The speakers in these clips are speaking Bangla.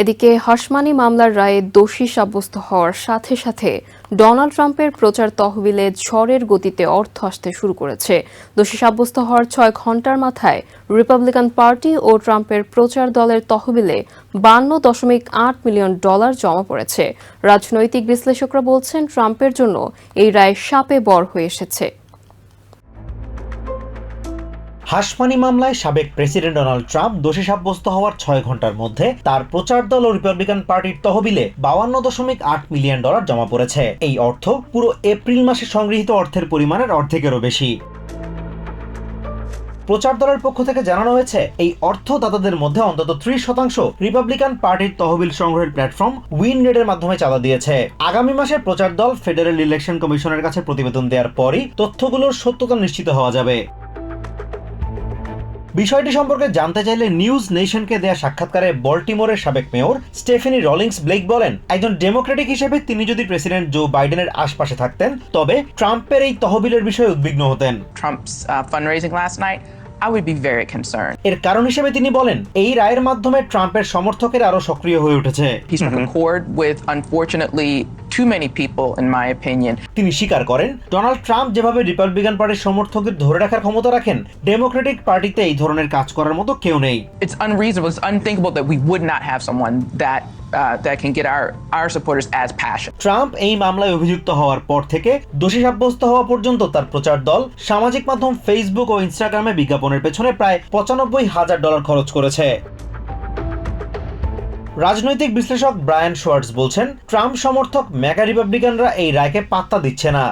এদিকে হাসমানি মামলার রায়ে দোষী সাব্যস্ত হওয়ার সাথে সাথে ডোনাল্ড ট্রাম্পের প্রচার তহবিলে ঝড়ের গতিতে অর্থ আসতে শুরু করেছে। দোষী সাব্যস্ত হওয়ার ছয় ঘণ্টার মাথায় রিপাবলিকান পার্টি ও ট্রাম্পের প্রচার দলের তহবিলে বান্ন দশমিক আট মিলিয়ন ডলার জমা পড়েছে। রাজনৈতিক বিশ্লেষকরা বলছেন, ট্রাম্পের জন্য এই রায় সাপে বর হয়ে এসেছে। হাসমানি মামলায় সাবেক প্রেসিডেন্ট ডোনাল্ড ট্রাম্প দোষী সাব্যস্ত হওয়ার ছয় ঘণ্টার মধ্যে তার প্রচার দল ও রিপাবলিকান পার্টির তহবিলে বাউান্ন দশমিক আট মিলিয়ন ডলার জমা পড়েছে। এই অর্থ পুরো এপ্রিল মাসে সংগৃহীত অর্থের পরিমাণের অর্ধেকেরও বেশি। প্রচার দলের পক্ষ থেকে জানানো হয়েছে, এই অর্থ দাতাদের মধ্যে অন্তত ত্রিশ শতাংশ রিপাবলিকান পার্টির তহবিল সংগ্রহের প্ল্যাটফর্ম উইন রেডের মাধ্যমে চাঁদা দিয়েছে। আগামী মাসে প্রচার দল ফেডারেল ইলেকশন কমিশনের কাছে প্রতিবেদন দেওয়ার পরই তথ্যগুলোর সত্যতা নিশ্চিত হওয়া যাবে। বিষয়টি সম্পর্কে জানতে চাইলে নিউজ নেশনকে দেয়া সাক্ষাৎকারে বল্টিমোরের সাবেক মেয়র স্টেফেনি রলিংস ব্লেক বলেন একজন ডেমোক্রেটিক হিসেবে তিনি যদি প্রেসিডেন্ট জো বাইডেনের আশপাশে থাকতেন তবে ট্রাম্পের এই তহবিলের বিষয়ে উদ্বিগ্ন হতেন। Trump's uh, fundraising I would be very concerned. এর কারণ হিসেবে তিনি বলেন এই রায়ের মাধ্যমে ট্রাম্পের সমর্থকের আরও সক্রিয় হয়ে উঠেছে He struck a chord with, unfortunately, too many people, in my opinion. তিনি স্বীকার করেন ডোনাল্ড ট্রাম্প যেভাবে রিপাবলিকান পার্টির সমর্থকদের ধরে রাখার ক্ষমতা রাখেন ডেমোক্রেটিক পার্টিতে এই ধরনের কাজ করার মতো কেউ নেই It's unreasonable, it's unthinkable that we would not have someone that uh, that can get our our supporters as passion. Trump এই মামলায় অভিযুক্ত হওয়ার পর থেকে দোষী সাব্যস্ত হওয়া পর্যন্ত তার প্রচার দল সামাজিক মাধ্যম ফেসবুক ও ইনস্টাগ্রামে বিজ্ঞাপনের পেছনে প্রায় পঁচানব্বই হাজার ডলার খরচ করেছে রাজনৈতিক বিশ্লেষক ব্রায়ান শোয়ার্টস বলছেন ট্রাম্প সমর্থক মেগা রিপাবলিকানরা এই রায়কে পাত্তা দিচ্ছে না.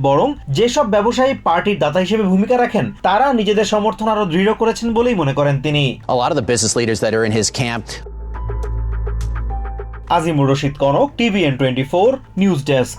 বরং যেসব ব্যবসায়ী পার্টির দাতা হিসেবে ভূমিকা রাখেন তারা নিজেদের সমর্থন আরও দৃঢ় করেছেন বলেই মনে করেন তিনি। Azimur Rashid Kanak TVN twenty four news desk.